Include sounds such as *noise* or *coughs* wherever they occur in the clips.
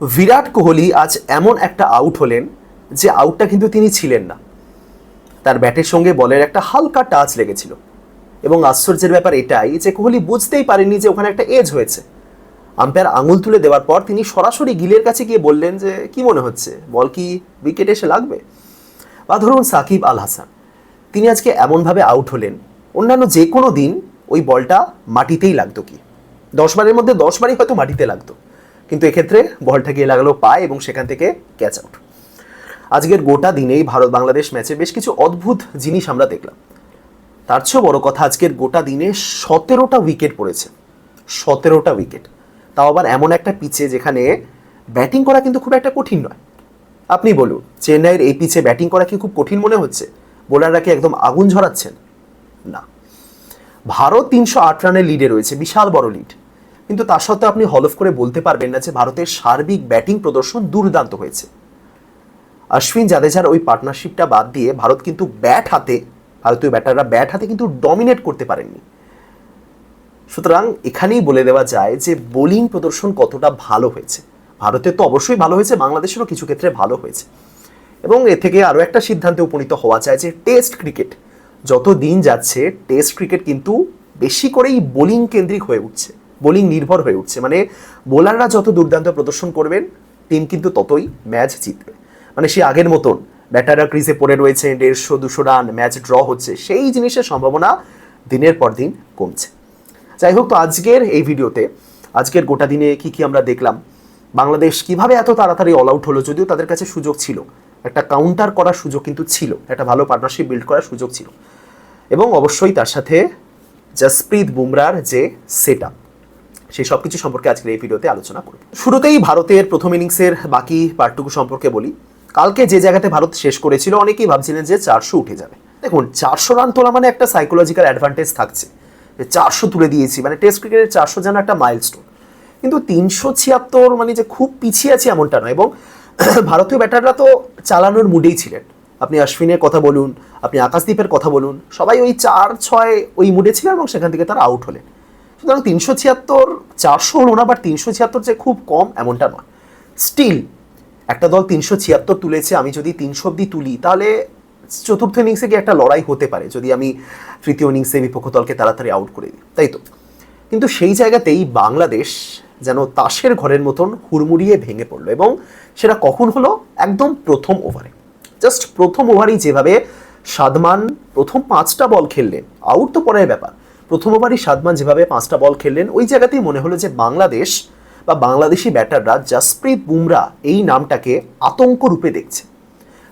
বিরাট কোহলি আজ এমন একটা আউট হলেন যে আউটটা কিন্তু তিনি ছিলেন না। তার ব্যাটের সঙ্গে বলের একটা হালকা টাচ লেগেছিল। এবং আশ্চর্যের ব্যাপার এটাই যে কোহলি বুঝতেই পারেনি যে ওখানে একটা এজ হয়েছে। আম্পায়ার আঙুল তুলে দেওয়ার পর তিনি সরাসরি গিলের কাছে গিয়ে বললেন যে, কি মনে হচ্ছে? বল কি উইকেটে এসে লাগবে? বা ধরুন সাকিব আল হাসান, তিনি আজকে এমনভাবে আউট হলেন, অন্যান্য যে কোনো দিন ওই বলটা মাটিতেই লাগতো কি? দশ বারের মধ্যে দশ বারই হয়তো মাটিতে লাগতো। কিন্তু এক্ষেত্রে বলটা গিয়ে লাগল পায় এবং সেখান থেকে ক্যাচ আউট আজকের গোটা দিনেই ভারত বাংলাদেশ ম্যাচে বেশ কিছু অদ্ভুত জিনিস আমরা দেখলাম। তার চেয়েও বড় কথা আজকের গোটা দিনে সতেরোটা উইকেট পড়েছে। সতেরোটা উইকেট তাও আবার এমন একটা পিচে যেখানে ব্যাটিং করা কিন্তু খুব একটা কঠিন নয়। আপনি বলুন, চেন্নাইয়ের এই পিচে ব্যাটিং করা কি খুব কঠিন মনে হচ্ছে? বোলাররা কি একদম আগুন ঝরাচ্ছেন? না। ভারত তিনশো আট রানের লিডে রয়েছে, বিশাল বড় লিড কিন্তু তা সত্ত্বেও আপনি হলফ করে বলতে পারবেন না যে ভারতের সার্বিক ব্যাটিং প্রদর্শন দুর্দান্ত হয়েছে। অশ্বিন জাদেজার ওই পার্টনারশিপটা বাদ দিয়ে ভারত কিন্তু ব্যাট হাতে, ভারতীয় ব্যাটাররা ব্যাট হাতে কিন্তু ডমিনেট করতে পারেননি। সুতরাং এখানেই বলে দেওয়া যায় যে বোলিং প্রদর্শন কতটা ভালো হয়েছে। ভারতের তো অবশ্যই ভালো হয়েছে, বাংলাদেশেরও কিছু ক্ষেত্রে ভালো হয়েছে। এবং এ থেকে আরও একটা সিদ্ধান্তে উপনীত হওয়া যায় যে টেস্ট ক্রিকেট, যত দিন যাচ্ছে টেস্ট ক্রিকেট কিন্তু বেশি করেই বোলিং কেন্দ্রিক হয়ে উঠছে। বোলিং নির্ভর হয়ে উঠছে। মানে বোলাররা যত দুর্দান্ত প্রদর্শন করবেন টিম কিন্তু ততই ম্যাচ জিতবে। মানে সে আগের মতন ব্যাটাররা ক্রিজে পড়ে রয়েছে, দেড়শো, দুশো রান ম্যাচ ড্র হচ্ছে, সেই জিনিসের সম্ভাবনা দিনের পর দিন কমছে। যাই হোক, তো আজকের এই ভিডিওতে, আজকের গোটা দিনে কি কি আমরা দেখলাম, বাংলাদেশ কীভাবে এত তাড়াতাড়ি অল আউট হলো যদিও তাদের কাছে সুযোগ ছিল। একটা কাউন্টার করার সুযোগ কিন্তু ছিল, একটা ভালো পার্টনারশিপ বিল্ড করার সুযোগ ছিল। এবং অবশ্যই তার সাথে জসপ্রীত বুমরার যে সেট আপ সেই সব কিছু সম্পর্কে আজকের এই ভিডিওতে আলোচনা করব। শুরুতেই ভারতের প্রথম ইনিংসের বাকি পার্টটুকু সম্পর্কে বলি। কালকে যে জায়গাতে ভারত শেষ করেছিল, অনেকেই ভাবছিলেন যে চারশো উঠে যাবে। দেখুন, চারশো রান তোলা মানে একটা সাইকোলজিক্যাল অ্যাডভান্টেজ থাকছে। যে চারশো তুলে দিয়েছি মানে টেস্ট ক্রিকেটের চারশো যেন একটা মাইলস্টোন কিন্তু তিনশো ছিয়াত্তর মানে যে খুব পিছিয়ে আছে এমনটা নয়, এবং *clears throat* ভারতীয় ব্যাটাররা তো চালানোর মুডেই ছিলেন। আপনি অশ্বিনের কথা বলুন, আপনি আকাশদীপের কথা বলুন, সবাই ওই চার ছয় ওই মুডে ছিলেন এবং সেখান থেকে তারা আউট হলেন। সুতরাং তিনশো ছিয়াত্তর, চারশো না বাট তিনশো ছিয়াত্তর যে খুব কম, এমনটা নয়। স্টিল একটা দল তিনশো ছিয়াত্তর তুলেছে, আমি যদি তিনশো অব্দি তুলি, তাহলে চতুর্থ ইনিংসে গিয়ে একটা লড়াই হতে পারে, যদি আমি তৃতীয় ইনিংসে বিপক্ষ দলকে তাড়াতাড়ি আউট করে দিই, তাই তো? কিন্তু সেই জায়গাতেই বাংলাদেশ যেন তাসের ঘরের মতন হুড়মুড়িয়ে ভেঙে পড়ল, এবং সেটা কখন হলো? একদম প্রথম ওভারে জাস্ট প্রথম ওভারেই যেভাবে সাদমান প্রথম পাঁচটা বল খেললেন আউট তো পরের ব্যাপার। প্রথম ওভারই সাদমান যেভাবে পাঁচটা বল খেললেন, ওই জায়গাতেই মনে হলো যে বাংলাদেশ বা বাংলাদেশি ব্যাটাররা জসপ্রীত বুমরা এই নামটাকে আতঙ্ক রূপে দেখছে।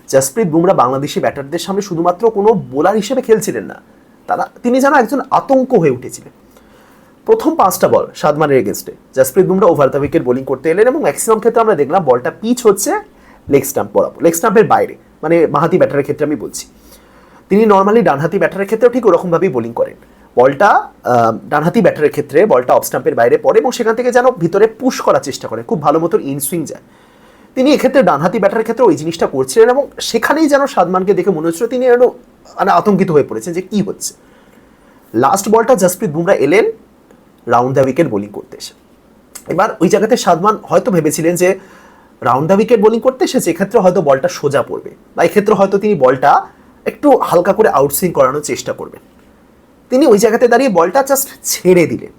জসপ্রীত বুমরা বাংলাদেশি ব্যাটারদের সামনে শুধুমাত্র কোনো বোলার হিসেবে খেলছিলেন না, তারা, তিনি যেন একজন আতঙ্ক হয়ে উঠেছিলেন। প্রথম পাঁচটা বল সাদমানের এগেনস্টে Jasprit Bumrah over the wicket bowling করতে এলেন এবং ম্যাক্সিমাম ক্ষেত্রে আমরা দেখলাম বলটা পিচ হচ্ছে লেগ স্টাম্প বরাবর লেগ স্টাম্পের বাইরে মানে মাহাতি ব্যাটারের ক্ষেত্রে আমি বলছি। তিনি নর্মালি ডানহাতি ব্যাটারের ক্ষেত্রেও ঠিক ওরকমভাবেই বোলিং করেন। বলটা ডানহাতি ব্যাটারের ক্ষেত্রে বলটা অফ স্টাম্পের বাইরে পড়ে এবং সেখান থেকে যেন ভিতরে পুশ করার চেষ্টা করে। খুব ভালো মতন ইনসুইং যায়। তিনি এক্ষেত্রে ডানহাতি ব্যাটারের ক্ষেত্রে ওই জিনিসটা করছিলেন এবং সেখানেই যেন সাদমানকে দেখে মনে হচ্ছিল তিনি যেন মানে আতঙ্কিত হয়ে পড়েছেন যে কি হচ্ছে। লাস্ট বলটা জসপ্রীত বুমরা এলেন রাউন্ড দ্য উইকেট বোলিং করতে এসে। এবার ওই জায়গাতে সাদমান হয়তো ভেবেছিলেন যে রাউন্ড দ্য উইকেট বোলিং করতে এসেছে এক্ষেত্রে হয়তো বলটা সোজা পড়বে বা এক্ষেত্রে হয়তো তিনি বলটা একটু হালকা করে আউটসুইং করানোর চেষ্টা করবেন। তিনি ওই জায়গাতে দাঁড়িয়ে বলটা জাস্ট ছেড়ে দিলেন।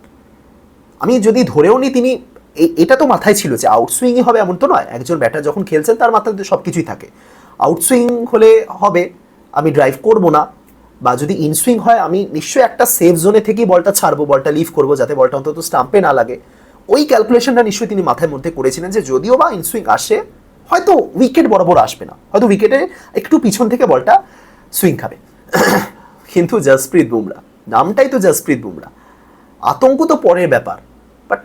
আমি যদি ধরেও নিই তিনি এটা তো মাথায় ছিল যে আউটসুইংই হবে এমন তো নয়। একজন ব্যাটার যখন খেলছেন তার মাথায় সব কিছুই থাকে। আউটসুইং হলে হবে, আমি ড্রাইভ করব না। বা যদি ইনসুইং হয়, আমি নিশ্চয়ই একটা সেফ জোনে থেকেই বলটা ছাড়বো, বলটা লিভ করব, যাতে বলটা অন্তত স্টাম্পে না লাগে। ওই ক্যালকুলেশনটা নিশ্চয়ই তিনি মাথায় মধ্যে করেছিলেন যে যদিও বা ইনসুইং আসে, হয়তো উইকেট বরাবর আসবে না। হয়তো উইকেটে একটু পিছন থেকে বলটা সুইং খাবে। *coughs* কিন্তু জসপ্রীত বুমরা নামটাই তো জসপ্রীত বুমরা। আতঙ্ক তো পরের ব্যাপার বাট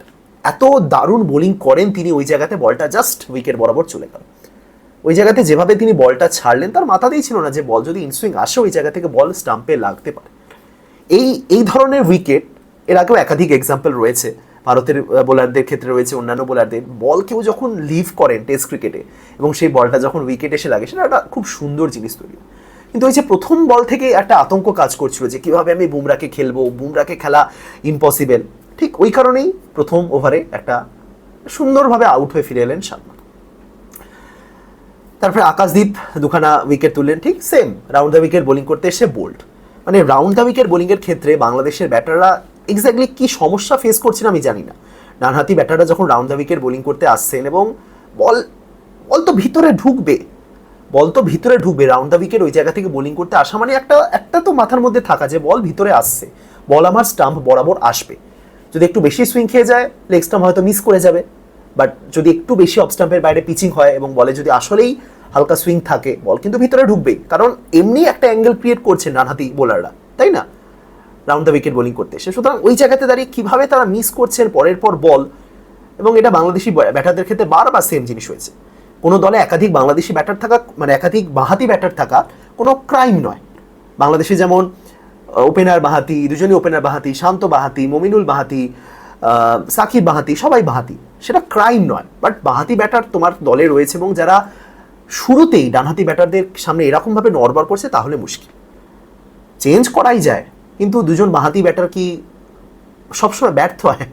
এত দারুণ বোলিং করেন তিনি ওই জায়গাতে বলটা জাস্ট উইকেট বরাবর চলে গেল। ওই জায়গাতে যেভাবে তিনি বলটা ছাড়লেন, তার মাথাতেই ছিল না যে বল যদি ইনসুইং আসে, ওই জায়গা থেকে বল স্টাম্পে লাগতে পারে। এই এই ধরনের উইকেট এর আগেও একাধিক এক্সাম্পল রয়েছে, ভারতের বোলারদের ক্ষেত্রে রয়েছে, অন্যান্য বোলারদের বল কেউ যখন লিভ করেন টেস্ট ক্রিকেটে এবং সেই বলটা যখন উইকেট এসে লাগে, সেটা একটা খুব সুন্দর জিনিস তৈরি। কিন্তু ওই যে প্রথম বল থেকে একটা আতঙ্ক কাজ করছিল যে কীভাবে আমি বুমরাকে খেলব, বুমরাকে খেলা ইম্পসিবল ঠিক ওই কারণেই প্রথম ওভারে একটা সুন্দরভাবে আউট হয়ে ফিরে এলেন সালমান। তারপরে আকাশদীপ দুখানা উইকেট তুললেন, ঠিক same round the wicket bowling করতে এসে বোল্ড মানে রাউন্ড দ্য উইকেট বোলিংয়ের ক্ষেত্রে বাংলাদেশের ব্যাটাররা এক্স্যাক্টলি কী সমস্যা ফেস করছেন আমি জানি না। ডানহাতি ব্যাটাররা যখন রাউন্ড দ্য উইকেট বোলিং করতে আসছেন এবং বল বল তো ভিতরে ঢুকবে বল তো ভিতরে ঢুকবে রাউন্ড দ্য উইকেট ওই জায়গা থেকে বোলিং করতে আসা মানে একটা একটা তো মাথার মধ্যে থাকা যে বল ভিতরে আসছে। বল আমার স্টাম্প বরাবর আসবে। যদি একটু বেশি সুইং খেয়ে যায় লেগ স্টাম্প হয়তো মিস করে যাবে। বাট যদি একটু বেশি অফ স্টাম্পের বাইরে পিচিং হয় এবং বলে যদি আসলেই হালকা সুইং থাকে বল কিন্তু ভিতরে ঢুকবেই। কারণ এমনি একটা অ্যাঙ্গেল ক্রিয়েট করছে ডানহাতি বোলাররা তাই না? রাউন্ড দ্য উইকেট বোলিং করতে এসে। সুতরাং ওই জায়গাতে দাঁড়িয়ে কীভাবে তারা মিস করছেন পরের পর বল এবং এটা বাংলাদেশি ব্যাটারদের ক্ষেত্রে বারবার সেম জিনিস হয়েছে। কোনো দলে একাধিক বাংলাদেশি ব্যাটার থাকা মানে একাধিক বাহাতি ব্যাটার থাকা কোনো ক্রাইম নয়। বাংলাদেশে যেমন ওপেনার বাহাতি, দুজনই ওপেনার বাহাতি, শান্ত বাহাতি, মমিনুল বাহাতি সাকিব বাহাতি, সবাই বাহাতি। সেটা ক্রাইম নয়। বাট বাহাতি ব্যাটার তোমার দলে রয়েছে এবং যারা শুরুতেই ডানহাতি ব্যাটারদের সামনে এরকমভাবে নড়বড় করছে, তাহলে মুশকিল। চেঞ্জ করাই যায়। কিন্তু দুজন বাহাতি ব্যাটার কি সবসময় ব্যর্থ হয়?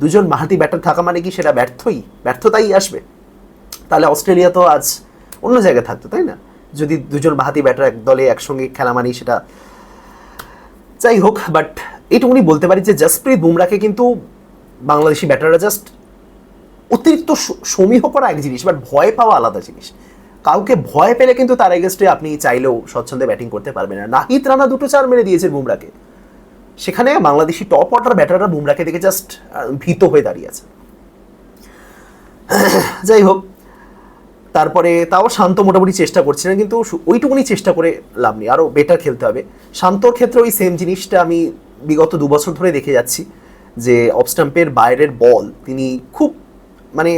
দুজন বাহাতি ব্যাটার থাকা মানে কি সেটা ব্যর্থই? ব্যর্থতাই আসবে। তাহলে অস্ট্রেলিয়া তো আজ অন্য জায়গায় থাকতো, তাই না? যদি দুজন বাহাতি ব্যাটার এক দলে একসঙ্গে খেলা মানি সেটা যাই হোক বাট এইটুকুনি বলতে পারি যে জসপ্রীত বুমরাকে কিন্তু বাংলাদেশি ব্যাটাররা জাস্ট অতিরিক্ত সমীহ করা এক জিনিস বাট ভয় পাওয়া আলাদা জিনিস। কাউকে ভয় পেলে কিন্তু তার এগেস্টে আপনি চাইলেও স্বচ্ছন্দে ব্যাটিং করতে পারবেন না। নাহিদ রানা দুটো চার মেরে দিয়েছে বুমরাকে সেখানে বাংলাদেশি টপ অর্ডার ব্যাটাররা বুমরাকে দেখে জাস্ট ভীত হয়ে দাঁড়িয়ে আছে। যাই হোক তারপরে তাও শান্ত মোটামুটি চেষ্টা করছিলেন, কিন্তু ওইটুকুনি চেষ্টা করে লাভ নেই। আরও বেটার খেলতে হবে। শান্তর ক্ষেত্রে ওই সেম জিনিসটা আমি বিগত দু বছর ধরে দেখে যাচ্ছি যে অফস্টাম্পের বাইরের বল তিনি খুব মানে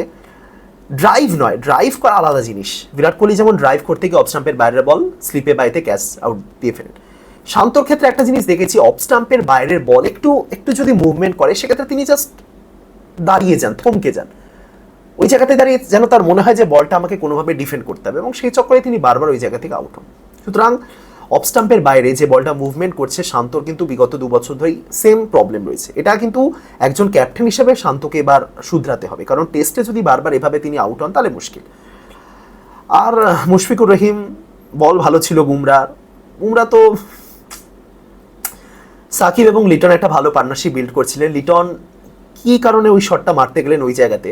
ড্রাইভ নয় ড্রাইভ করা আলাদা জিনিস। বিরাট কোহলি যেমন ড্রাইভ করতে গিয়ে অফস্টাম্পের বাইরের বল স্লিপে বাইতে ক্যাচ আউট দিয়ে ফেলেন। শান্তর ক্ষেত্রে একটা জিনিস দেখেছি অফস্টাম্পের বাইরের বল একটু একটু যদি মুভমেন্ট করে, সেক্ষেত্রে তিনি জাস্ট দাঁড়িয়ে যান, থমকে যান। ওই জায়গাতে দাঁড়িয়ে যেন তার মনে হয় যে বলটা আমাকে কোনোভাবে ডিফেন্ড করতে হবে এবং সেই চক্করে তিনি বারবার ওই জায়গা থেকে আউট হন। সুতরাং অফস্টাম্পের বাইরে যে বলটা মুভমেন্ট করছে, শান্তর কিন্তু বিগত দু বছর ধরেই সেম প্রবলেম রয়েছে। এটা কিন্তু একজন ক্যাপ্টেন হিসেবে শান্তকে এবার শুধরাতে হবে। কারণ টেস্টে যদি বারবার এভাবে তিনি আউট হন, তাহলে মুশকিল। আর মুশফিকুর রহিম, বল ভালো ছিল বুমরার বুমরা তো সাকিব এবং লিটন একটা ভালো পার্টনারশিপ বিল্ড করছিলেন। লিটন কি কারণে ওই শটটা মারতে গেলেন ওই জায়গাতে?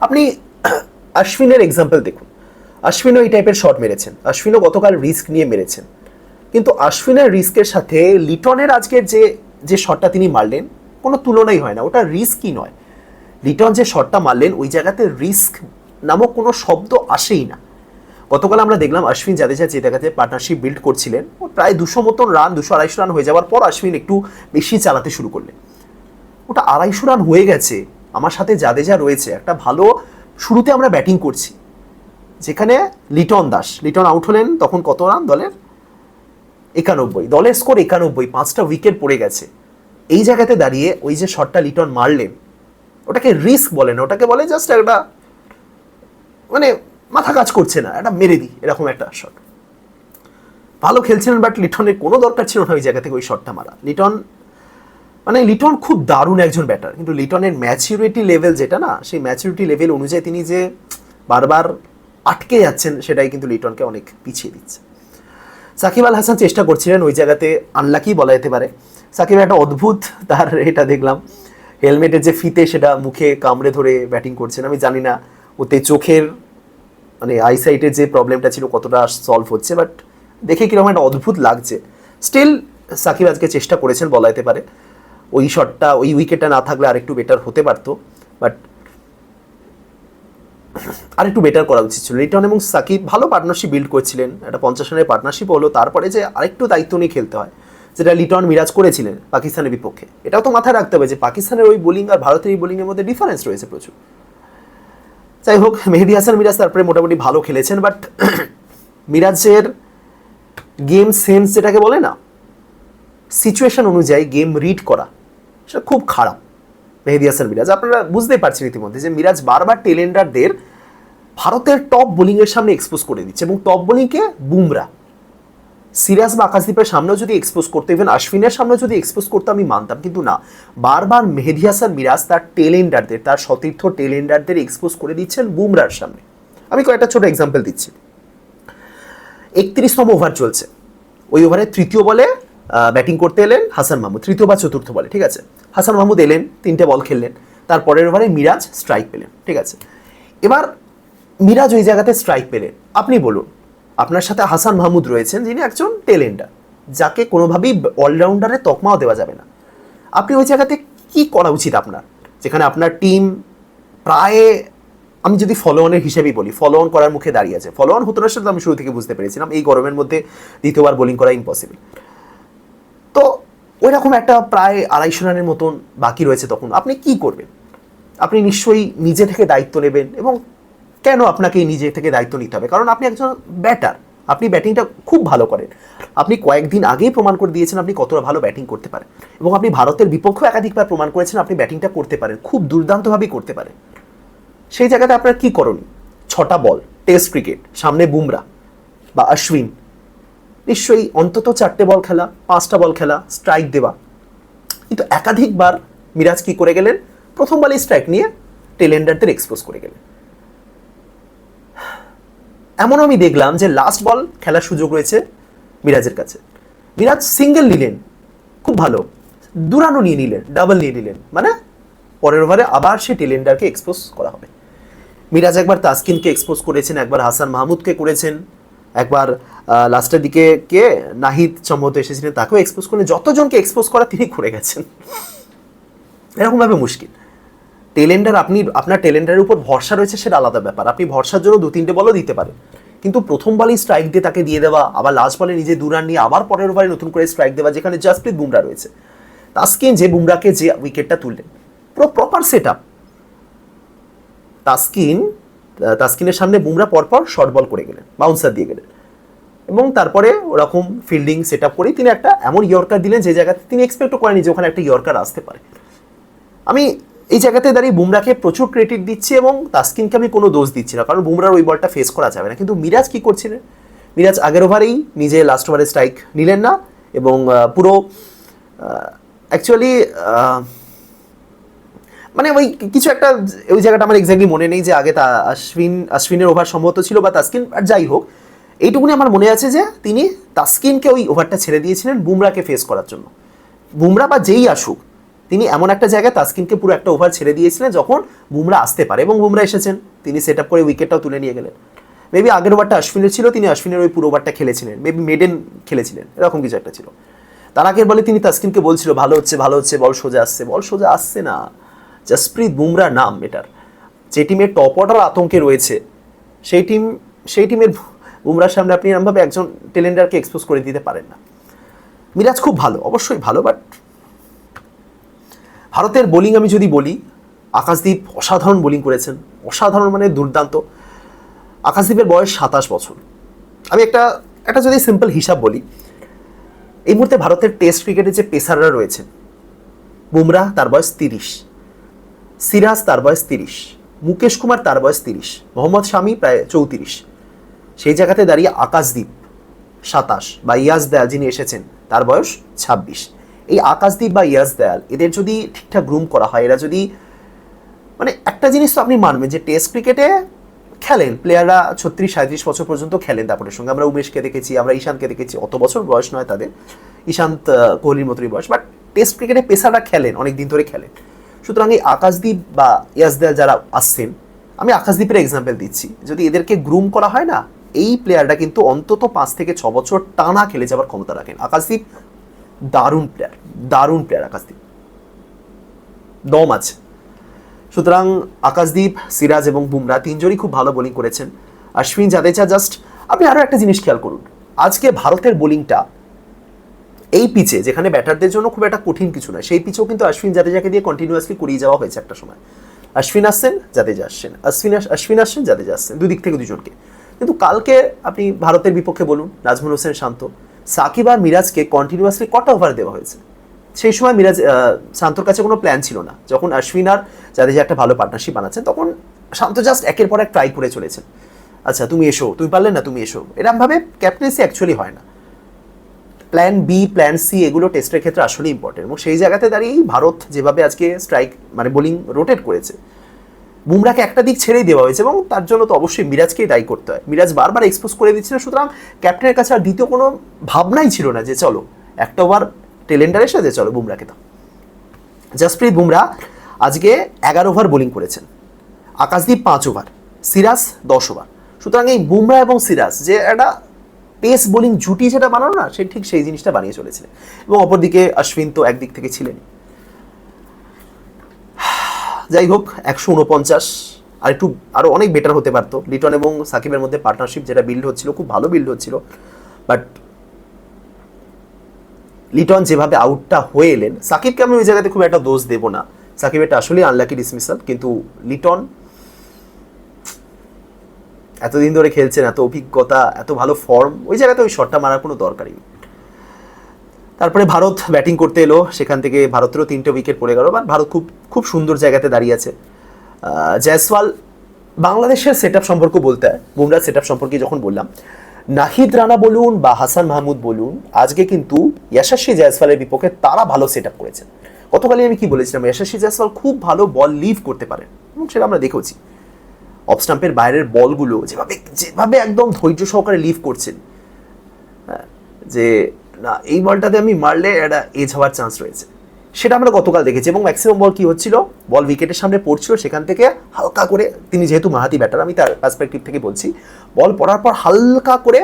আপনি *coughs* অশ্বিনের এক্সাম্পল দেখুন। অশ্বিনও এই টাইপের শট মেরেছেন। অশ্বিনও গতকাল রিস্ক নিয়ে মেরেছেন। কিন্তু অশ্বিনের রিস্কের সাথে লিটনের আজকের যে যে শটটা তিনি মারলেন, কোনো তুলনাই হয় না। ওটা রিস্কই নয়। লিটন যে শটটা মারলেন, ওই জায়গাতে রিস্ক নামক কোনো শব্দ আসেই না। গতকাল আমরা দেখলাম অশ্বিন জাদেজা যে জায়গাতে পার্টনারশিপ বিল্ড করছিলেন, ও প্রায় দুশো মতন রান দুশো আড়াইশো রান হয়ে যাওয়ার পর অশ্বিন একটু বেশি চালাতে শুরু করলেন। ওটা আড়াইশো রান হয়ে গেছে। আমার সাথে জাদেজা রয়েছে, একটা ভালো শুরুতে আমরা ব্যাটিং করছি। যেখানে লিটন দাস, লিটন আউট হলেন তখন কত রান দলের? একানব্বই। দলের স্কোর একানব্বই, পাঁচটা উইকেট পড়ে গেছে। এই জায়গাতে দাঁড়িয়ে ওই যে শটটা লিটন মারলেন, ওটাকে রিস্ক বলে না, ওটাকে বলে জাস্ট একটা মানে মাথা কাজ করছে না, একটা মেরে দিই, এরকম একটা শট ভালো খেলছিলেন বাট লিটনের কোনো দরকার ছিল না ওই জায়গা থেকে ওই শটটা মারা। লিটন মানে লিটন খুব দারুণ একজন ব্যাটার কিন্তু লিটনের ম্যাচিউরিটি লেভেল যেটা না, সেই ম্যাচিউরিটি লেভেল অনুযায়ী তিনি যে বারবার আটকে যাচ্ছেন, সেটাই কিন্তু লিটনকে অনেক পিছিয়ে দিচ্ছে। সাকিব আল হাসান চেষ্টা করছিলেন ওই জায়গাতে আনলাকি বলা যেতে পারে। সাকিব একটা অদ্ভুত তার এটা দেখলাম। হেলমেটের যে ফিতে সেটা মুখে কামড়ে ধরে ব্যাটিং করছেন। আমি জানি না, ওতে চোখের মানে আইসাইটের যে প্রবলেমটা ছিল কতটা সলভ হচ্ছে বাট দেখে কীরকম একটা অদ্ভুত লাগছে। স্টিল সাকিব আজকে চেষ্টা করেছেন বলা যেতে পারে। ওই শটটা ওই উইকেটটা না থাকলে আরেকটু বেটার হতে পারতো বাট আরেকটু বেটার করা উচিত ছিল। লিটন এবং সাকিব ভালো পার্টনারশিপ বিল্ড করছিলেন, একটা পঞ্চাশ রানের পার্টনারশিপ হলো, তারপরে যে আরেকটু দায়িত্ব নিয়ে খেলতে হয়, যেটা লিটন মিরাজ করেছিলেন পাকিস্তানের বিপক্ষে। এটাও তো মাথায় রাখতে হবে যে পাকিস্তানের ওই বোলিং আর ভারতের এই বোলিংয়ের মধ্যে ডিফারেন্স রয়েছে প্রচুর। যাই হোক, মেহেদি হাসান মিরাজ তারপরে মোটামুটি ভালো খেলেছেন বাট *coughs* মিরাজের গেম সেন্স যেটাকে বলে না সিচুয়েশন অনুযায়ী গেম রিড করা, সেটা খুব খারাপ। মেহেদি হাসান মিরাজ, আপনারা বুঝতেই পারছেন ইতিমধ্যে যে মিরাজ বারবার টেলেন্ডারদের ভারতের টপ বোলিংয়ের সামনে এক্সপোজ করে দিচ্ছে এবং টপ বোলিংকে বুমরা। সিরাজ বা আকাশদীপের সামনেও যদি এক্সপোজ করতো ইভেন আশ্বিনের সামনে যদি এক্সপোজ করতো, আমি মানতাম। কিন্তু না, বারবার মেহেদি হাসান মিরাজ তার টেলেন্ডারদের তার সতীর্থ টেলেন্ডারদের এক্সপোজ করে দিচ্ছেন বুমরার সামনে। আমি কয়েকটা ছোট এক্সাম্পল দিচ্ছি। একত্রিশতম ওভার চলছে। ওই ওভারে তৃতীয় বলে ব্যাটিং করতে এলেন হাসান মাহমুদ, তৃতীয় বা চতুর্থ বলে ঠিক আছে? হাসান মাহমুদ এলেন, তিনটে বল খেললেন, তারপরের ওভারে মিরাজ স্ট্রাইক পেলেন, ঠিক আছে? এবার মিরাজ ওই জায়গাতে স্ট্রাইক পেলেন। আপনি বলুন, আপনার সাথে হাসান মাহমুদ রয়েছেন, যিনি একজন টেলেন্ডার যাকে কোনোভাবেই অলরাউন্ডারে তকমাও দেওয়া যাবে না। আপনি ওই জায়গাতে কি করা উচিত আপনার? যেখানে আপনার টিম প্রায়, আমি যদি ফলো অনের হিসেবেই বলি ফলো অন করার মুখে দাঁড়িয়ে আছে। ফলো অন হতো না, সেটা আমি শুরু থেকে বুঝতে পেরেছিলাম, এই গরমের মধ্যে দ্বিতীয়বার বোলিং করা ইম্পসিবল তো ওই রকম একটা প্রায় আড়াইশো রানের মতন বাকি রয়েছে তখন। আপনি কি করবেন? আপনি নিশ্চয়ই নিজে থেকে দায়িত্ব নেবেন এবং কেন আপনাকে নিজে থেকে দায়িত্ব নিতে হবে? কারণ আপনি একজন ব্যাটার, আপনি ব্যাটিংটা খুব ভালো করেন। আপনি কয়েকদিন আগেই প্রমাণ করে দিয়েছেন আপনি কতটা ভালো ব্যাটিং করতে পারেন। এবং আপনি ভারতের বিপক্ষেও একাধিকবার প্রমাণ করেছেন আপনি ব্যাটিংটা করতে পারেন, খুব দুর্দান্তভাবেই করতে পারেন। সেই জায়গাতে আপনার কী করণীয়? ছটা বল, টেস্ট ক্রিকেট, সামনে বুমরা বা অশ্বিন নিশ্চয়ই অন্তত চারটে বল খেলা, পাঁচটা বল খেলা স্ট্রাইক দেওয়া। কিন্তু একাধিকবার মিরাজ কি করে গেলেন? প্রথম বলেই স্ট্রাইক নিয়ে টেলেন্ডারদের এক্সপোজ করে গেলেন। এমনও আমি দেখলাম যে লাস্ট বল খেলার সুযোগ রয়েছে মিরাজের কাছে। মিরাজ সিঙ্গেল নিলেন, খুব ভালো। দুরানো নিয়ে নিলেন ডাবল নিয়ে নিলেন। মানে পরের ওভারে আবার সে টেলেন্ডারকে এক্সপোজ করা হবে। মিরাজ একবার তাসকিনকে এক্সপোজ করেছেন, একবার হাসান মাহমুদকে করেছেন, একবার লাস্টের দিকে কে? নাহিদ সম্ভবত এসেছিলেন তাকেও এক্সপোজ করলেন। যতজনকে এক্সপোজ করা তিনি করে গেছেন। এরকমভাবে মুশকিল। টেলেন্ডার আপনি, আপনার টেলেন্ডারের উপর ভরসা রয়েছে সেটা আলাদা ব্যাপার। আপনি ভরসার জন্য দু, তিনটে বলও দিতে পারেন। কিন্তু প্রথম বলেই স্ট্রাইক দিয়ে তাকে দিয়ে দেওয়া, আবার লাস্ট বলে নিজে দু রান নিয়ে আবার পরের ওভারে নতুন করে স্ট্রাইক দেওয়া, যেখানে জাসপ্রীত বুমরা রয়েছে। তাস্কিন যে বুমরাকে যে উইকেটটা তুললেন, পুরো প্রপার সেট আপ তাস্কিন তাস্কিনের সামনে বুমরা পরপর শর্ট বল করে গেলেন বাউন্সার দিয়ে গেলেন। এবং তারপরে ওরকম ফিল্ডিং সেট আপ করেই তিনি একটা এমন ইয়র্কার দিলেন যে জায়গাতে তিনি এক্সপেক্টও করেনি যে ওখানে একটা ইয়র্কার আসতে পারে। আমি এই জায়গাতে দাঁড়িয়ে বুমরাকে প্রচুর ক্রেডিট দিচ্ছি এবং তাস্কিনকে আমি কোনো দোষ দিচ্ছি না, কারণ বুমরার ওই বলটা ফেস করা যাবে না। কিন্তু মিরাজ কী করছিলেন? মিরাজ আগের ওভারেই নিজে লাস্ট ওভারে স্ট্রাইক নিলেন না এবং পুরো অ্যাকচুয়ালি মানে ওই কিছু একটা ওই জায়গাটা আমার এক্স্যাক্টলি মনে নেই যে আগে তা আশ্বিন, আশ্বিনের ওভার সম্ভবত ছিল বা তাস্কিন, আর যাই হোক এইটুকুনি আমার মনে আছে যে তিনি তাস্কিনকে ওই ওভারটা ছেড়ে দিয়েছিলেন বুমরাকে ফেস করার জন্য। বুমরা বা যেই আসুক, তিনি এমন একটা জায়গায় তাস্কিনকে পুরো একটা ওভার ছেড়ে দিয়েছিলেন যখন বুমরা আসতে পারে এবং বুমরা এসেছেন। তিনি সেট আপ করে উইকেটটাও তুলে নিয়ে গেলেন। মেবি আগের ওভারটা অশ্বিনের ছিল, তিনি অশ্বিনের ওই পুরো ওভারটা খেলেছিলেন। মেবি মেডেন খেলেছিলেন, এরকম কিছু একটা ছিল। তার আগের বলে তিনি তাস্কিনকে বলছিল, ভালো হচ্ছে ভালো হচ্ছে, বল সোজা আসছে, বল সোজা আসছে না। জসপ্রীত বুমরা নাম এটার। যে টিমের টপ অর্ডার আতঙ্কে রয়েছে, সেই টিম সেই টিমের বুমরার সামনে আপনি এরমভাবে একজন টেলেন্ডারকে এক্সপোজ করে দিতে পারেন না। মিরাজ খুব ভালো, অবশ্যই ভালো বাট ভারতের বোলিং আমি যদি বলি, আকাশদীপ অসাধারণ বোলিং করেছেন। অসাধারণ মানে দুর্দান্ত। আকাশদীপের বয়স সাতাশ বছর। আমি একটা একটা যদি সিম্পল হিসাব বলি, এই মুহূর্তে ভারতের টেস্ট ক্রিকেটে যে পেসাররা রয়েছেন, বুমরা তার বয়স তিরিশ, সিরাজ তার বয়স তিরিশ, মুকেশ কুমার তার বয়স তিরিশ, মোহাম্মদ শামি প্রায় চৌত্রিশ। সেই জায়গাতে দাঁড়িয়ে আকাশদ্বীপ, সাতাশ বা ইয়াজ দয়াল যিনি এসেছেন, তার বয়স ছাব্বিশ। এই আকাশদ্বীপ বা ইয়াজ দয়াল এদের যদি ঠিকঠাক গ্রুম করা হয়, এরা যদি মানে একটা জিনিস তো আপনি মানবেন যে টেস্ট ক্রিকেটে খেলেন প্লেয়াররা ছত্রিশ সাঁত্রিশ বছর পর্যন্ত খেলেন তারপরে। সঙ্গে আমরা উমেশকে দেখেছি, আমরা ঈশানকে দেখেছি, অত বছর বয়স নয় তাদের। ঈশান্ত কোহলির মতোই বয়স বাট টেস্ট ক্রিকেটে পেসাররা খেলেন, অনেক দিন ধরে খেলেন। সুতরাং এই আকাশদ্বীপ বা ইয়াসদয়াল যারা আসছেন, আমি আকাশদীপের এক্সাম্পল দিচ্ছি। যদি এদেরকে গ্রুম করা হয় না এই প্লেয়ারটা কিন্তু অন্তত পাঁচ থেকে ছ বছর টানা খেলে যাওয়ার ক্ষমতা রাখেন। আকাশদীপ, দারুণ প্লেয়ার দারুণ প্লেয়ার আকাশদীপ। দম আছে। সুতরাং আকাশদীপ, সিরাজ এবং বুমরা তিনজনই খুব ভালো বোলিং করেছেন। অশ্বিন জাদেজা জাস্ট আপনি আরও একটা জিনিস খেয়াল করুন। আজকে ভারতের বোলিংটা এই পিচে যেখানে ব্যাটারদের জন্য খুব একটা কঠিন কিছু নয়, সেই পিচেও কিন্তু অশ্বিন জাদেজাকে দিয়ে কন্টিনিউয়াসলি করিয়ে যাওয়া হয়েছে একটা সময়। অশ্বিন আসছেন, জাদেজা আসছেন। অশ্বিন অশ্বিন আসছেন, জাদেজা আসছেন, দুদিক থেকে দুজনকে। কিন্তু কালকে আপনি ভারতের বিপক্ষে বলুন, নাজমুল হোসেন শান্ত, সাকিব আর মিরাজকে কন্টিনিউয়াসলি কটা ওভার দেওয়া হয়েছে? সেই সময় মিরাজ শান্তর কাছে কোনো প্ল্যান ছিল না। যখন অশ্বিন আর জাদেজা একটা ভালো পার্টনারশিপ বানাচ্ছেন, তখন শান্ত জাস্ট একের পর এক ট্রাই করে চলেছেন। আচ্ছা তুমি এসো, তুমি পারলে না, তুমি এসো। এরমভাবে ক্যাপ্টেন্সি অ্যাকচুয়ালি হয় না। প্ল্যান বি প্ল্যান সি এগুলো টেস্টের ক্ষেত্রে আসলে ইম্পর্টেন্ট এবং সেই জায়গাতে দাঁড়িয়েই ভারত যেভাবে আজকে স্ট্রাইক মানে বোলিং রোটেট করেছে বুমরাকে একটা দিক ছেড়েই দেওয়া হয়েছে এবং তার জন্য তো অবশ্যই মিরাজকেই দায়ী করতে হয়। মিরাজ বারবার এক্সপোজ করে দিচ্ছিল, সুতরাং ক্যাপ্টেনের কাছে আর দ্বিতীয় কোনো ভাবনাই ছিল না যে চলো, একটা ওভার টেলেন্ডার এসে যে চলো বুমরাকে দাও। জসপ্রীত বুমরা আজকে এগারো ওভার বোলিং করেছেন। আকাশদীপ পাঁচ ওভার, সিরাজ দশ ওভার। সুতরাং এই বুমরা এবং সিরাজ যে একটা পেস বোলিং জুটি যেটা বানানো না, সে ঠিক সেই জিনিসটা বানিয়ে চলেছিলেন। এবং অপরদিকে অশ্বিন তো একদিক থেকে ছিলেন যাই হোক, একশো উনপঞ্চাশ। আর একটু আরও অনেক বেটার হতে পারতো। লিটন এবং সাকিবের মধ্যে পার্টনারশিপ যেটা বিল্ড হচ্ছিল, খুব ভালো বিল্ড হচ্ছিল। বাট লিটন যেভাবে আউটটা হয়ে এলেন, সাকিবকে আমি ওই জায়গাতে খুব একটা দোষ দেবো না। সাকিব এটা আসলেই আনলাকি ডিসমিসাল কিন্তু লিটন এতদিন ধরে খেলছেন, এত অভিজ্ঞতা, এত ভালো ফর্ম ওই জায়গাতে ওই শটটা মারার কোনো দরকারই নেই। তারপরে ভারত ব্যাটিং করতে এলো। সেখান থেকে ভারতেরও তিনটে উইকেট পড়ে গেল। বাট ভারত খুব খুব সুন্দর জায়গাতে দাঁড়িয়ে আছে। জয়সওয়াল, বাংলাদেশের সেট আপ সম্পর্ক বলতে হয় বুমরার সেট আপ সম্পর্কে যখন বললাম, নাহিদ রানা বলুন বা হাসান মাহমুদ বলুন, আজকে কিন্তু ইয়াশাসী জয়সওয়ালের বিপক্ষে তারা ভালো সেট আপ করেছেন গতকালই আমি কি বলেছিলাম ইয়াশাসী জয়সওয়াল খুব ভালো বল লিভ করতে পারেন এবং সেটা আমরা দেখেওছি। অফ স্টাম্পের বাইরের বলগুলো যেভাবে যেভাবে একদম ধৈর্য সহকারে লিভ করছেন যে না, এই বলটাতে আমি মারলে একটা এজ হওয়ার চান্স রয়েছে। সেটা আমরা গতকাল দেখেছি এবং ম্যাক্সিমাম বল কি হচ্ছিল? বল উইকেটের সামনে পড়ছিল, সেখান থেকে হালকা করে, তিনি যেহেতু মাহাতি ব্যাটার আমি তার পার্সপেক্টিভ থেকে বলছি বল পড়ার পর হালকা করে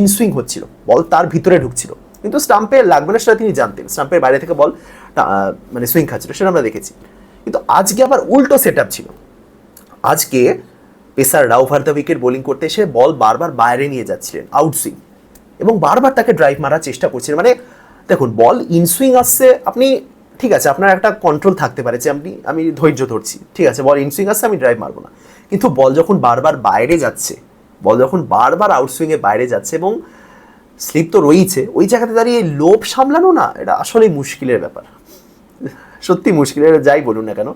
ইনসুইং হচ্ছিল। বল তার ভিতরে ঢুকছিল। কিন্তু স্টাম্পে লাগবে না সেটা তিনি জানতেন। স্টাম্পের বাইরে থেকে বল মানে সুইং খাচ্ছিল, সেটা আমরা দেখেছি। কিন্তু আজকে আবার উল্টো সেট ছিল। আজকে pacer Rao verb the wicket bowling করতে এসে বল বারবার বাইরে নিয়ে যাচ্ছিলেন আউট সুইং এবং বারবার তাকে ড্রাইভ মারার চেষ্টা করছেন। মানে দেখুন বল ইন সুইং আসছে, আপনি, ঠিক আছে, আপনার একটা কন্ট্রোল থাকতে পারে যে আপনি, আমি ধৈর্য ধরছি, ঠিক আছে বল ইন সুইং আসছে, আমি ড্রাইভ মারবো না। কিন্তু বল যখন বারবার বাইরে যাচ্ছে বল যখন বারবার আউট সুইংয়ে বাইরে যাচ্ছে এবং স্লিপ তো রয়েছে ওই জায়গাতে দাঁড়িয়ে লোভ সামলানো না, এটা আসলেই মুশকিলের ব্যাপার। সত্যি মুশকিল এটা যাই বলুন না কেন।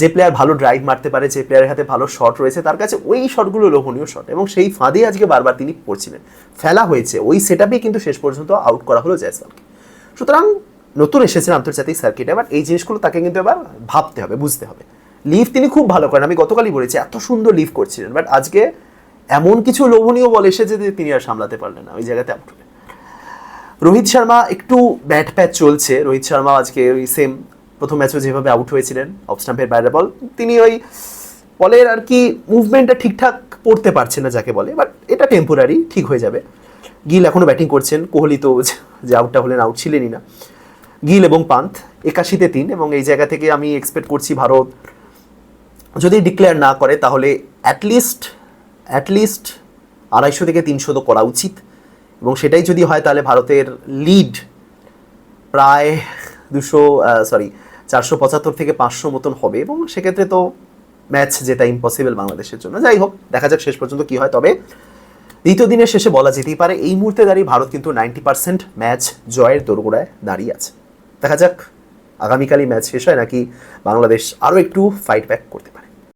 যে প্লেয়ার ভালো ড্রাইভ মারতে পারে, যে প্লেয়ারের হাতে ভালো শট রয়েছে, তার কাছে ওই শটগুলো লোভনীয় শট এবং সেই ফাঁদে আজকে বারবার তিনি পড়ছিলেন। ফেলা হয়েছে। ওই সেটআপেই কিন্তু শেষ পর্যন্ত আউট করা হলো জয়সওয়ালকে। সুতরাং নতুন এসেছেন আন্তর্জাতিক সার্কিটে এবার এই জিনিসগুলো তাকে কিন্তু এবার ভাবতে হবে, বুঝতে হবে। লিভ তিনি খুব ভালো করেন। আমি গতকালই বলেছি, এত সুন্দর লিভ করছিলেন। বাট আজকে এমন কিছু লোভনীয় বল এসেছে যে তিনি আর সামলাতে পারলেন না, ওই জায়গাতে আউট রোহিত শর্মা একটু ব্যাট প্যাচ চলছে। রোহিত শর্মা আজকে ওই সেম প্রথম ম্যাচে যেভাবে আউট হয়েছিলেন অফ স্টাম্পের বাইরে বল তিনি ওই বলের আর কি মুভমেন্টটা ঠিকঠাক পড়তে পারছেন না যাকে বলে বাট এটা টেম্পোরারি ঠিক হয়ে যাবে। গিল এখনও ব্যাটিং করছেন, কোহলি তো যে আউটটা হলেন আউট ছিলেনই না। গিল এবং পান্থ, একাশিতে তিন, এবং এই জায়গা থেকে আমি এক্সপেক্ট করছি ভারত যদি ডিক্লেয়ার না করে, তাহলে অ্যাটলিস্ট অ্যাটলিস্ট আড়াইশো থেকে তিনশো তো করা উচিত। এবং সেটাই যদি হয়, তাহলে ভারতের লিড প্রায় দুশো সরি চারশো পঁচাত্তর থেকে পাঁচশো মতন হবে এবং সেক্ষেত্রে তো ম্যাচ যেটা ইম্পসিবল বাংলাদেশের জন্য। যাই হোক, দেখা যাক শেষ পর্যন্ত কি হয়। তবে দ্বিতীয় দিনের শেষে বলা যেতেই পারে, এই মুহূর্তে দাঁড়িয়ে ভারত কিন্তু নাইনটি পার্সেন্ট ম্যাচ জয়ের দোরগোড়ায় দাঁড়িয়ে আছে। দেখা যাক, আগামীকালই ম্যাচ শেষ হয় নাকি বাংলাদেশ আরও একটু ফাইট ব্যাক করতে পারে।